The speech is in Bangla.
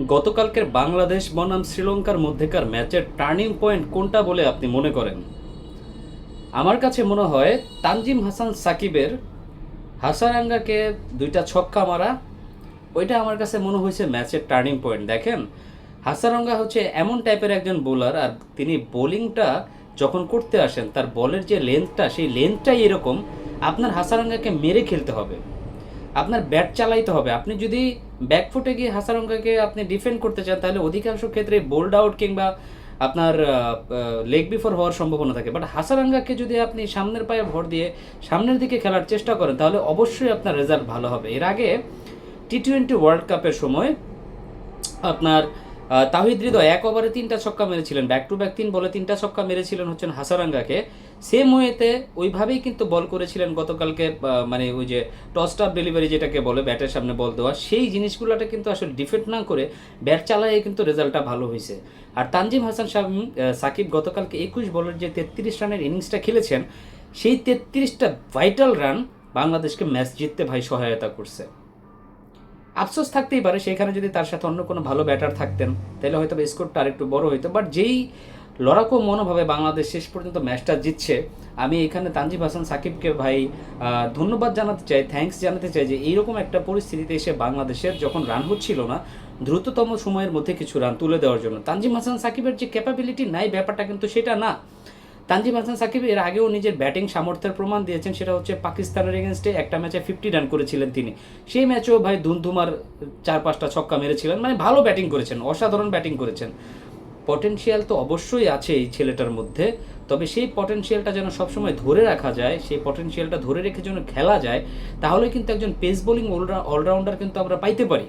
গতকালকের বাংলাদেশ বনাম শ্রীলঙ্কার মধ্যেকার ম্যাচের টার্নিং পয়েন্ট কোনটা বলে আপনি মনে করেন? আমার কাছে মনে হয় তানজিম হাসান সাকিবের হাসারাঙ্গাকে দুইটা ছক্কা মারা, ওইটা আমার কাছে মনে হয়েছে ম্যাচের টার্নিং পয়েন্ট। দেখেন, হাসারাঙ্গা হচ্ছে এমন টাইপের একজন বোলার আর তিনি বোলিংটা যখন করতে আসেন, তার বলের যে লেন্থটা সেই লেন্থটাই এরকম, আপনার হাসারাঙ্গাকে মেরে খেলতে হবে। আপনার ব্যাট চালাইতে হবে। আপনি যদি ব্যাকফুটে গিয়ে হাসারঙ্গাকে আপনি ডিফেন্ড করতে চান, তাহলে অধিকাংশ ক্ষেত্রে বোল্ড আউট কিংবা আপনার লেগ বিফোর হওয়ার সম্ভাবনা থাকে। বাট হাসারাঙ্গাকে যদি আপনি সামনের পায়ে ভর দিয়ে সামনের দিকে খেলার চেষ্টা করেন, তাহলে অবশ্যই আপনার রেজাল্ট ভালো হবে। এর আগে টি টোয়েন্টি ওয়ার্ল্ড কাপের সময় আপনার তাহিদ হৃদয় এক ওভারে তিনটা ছক্কা মেরেছিলেন ব্যাক টু ব্যাক তিন বলে তিনটা ছক্কা মেরেছিলেন হচ্ছেন হাসারাঙ্গাকে। সেম ওয়েতে ওইভাবেই কিন্তু বল করেছিলেন গতকালকে মানে ওই যে টস ডেলিভারি যেটাকে বলে, ব্যাটের সামনে বল দেওয়া, সেই জিনিসগুলোটা কিন্তু আসলে ডিফেক্ট না করে ব্যাট চালায় কিন্তু রেজাল্টটা ভালো হয়েছে। আর তানজিম হাসান সাকিব গতকালকে একুশ বলের যে তেত্রিশ রানের ইনিংসটা খেলেছেন, সেই তেত্রিশটা ভাইটাল রান বাংলাদেশকে ম্যাচ জিততে ভাই সহায়তা করছে। আফসোস থাকতেই পারে, সেখানে যদি তার সাথে অন্য কোনো ভালো ব্যাটার থাকতেন, তাহলে হয়তো স্কোরটা আরেকটু বড় হইতো। বাট যেই লড়াকু মনোভাবে বাংলাদেশ শেষ পর্যন্ত ম্যাচটা জিতছে, আমি এখানে তানজিব হাসান, সাকিবকে ভাই ধন্যবাদ জানাতে চাই থ্যাঙ্কস জানাতে চাই যে এইরকম একটা পরিস্থিতিতে এসে বাংলাদেশের যখন রান হচ্ছিল না, দ্রুততম সময়ের মধ্যে কিছু রান তুলে দেওয়ার জন্য। তানজিম হাসান, সাকিবের যে ক্যাপাবিলিটি নাই ব্যাপারটা কিন্তু সেটা না। তানজিম হাসান সাকিব এর আগেও নিজের ব্যাটিং সামর্থ্যের প্রমাণ দিয়েছেন, সেটা হচ্ছে পাকিস্তানের এগেনস্টে একটা ম্যাচে ফিফটি রান করেছিলেন তিনি। সেই ম্যাচেও ভাই ধুমধুমার চার পাঁচটা ছক্কা মেরেছিলেন মানে ভালো ব্যাটিং করেছেন, অসাধারণ ব্যাটিং করেছেন। পটেনশিয়াল তো অবশ্যই আছে এই ছেলেটার মধ্যে, তবে সেই পটেনশিয়ালটা যেন সবসময় ধরে রাখা যায়, সেই পটেনশিয়ালটা ধরে রেখে যেন খেলা যায় তাহলে কিন্তু একজন পেস বোলিং অলরাউন্ডার কিন্তু আমরা পাইতে পারি।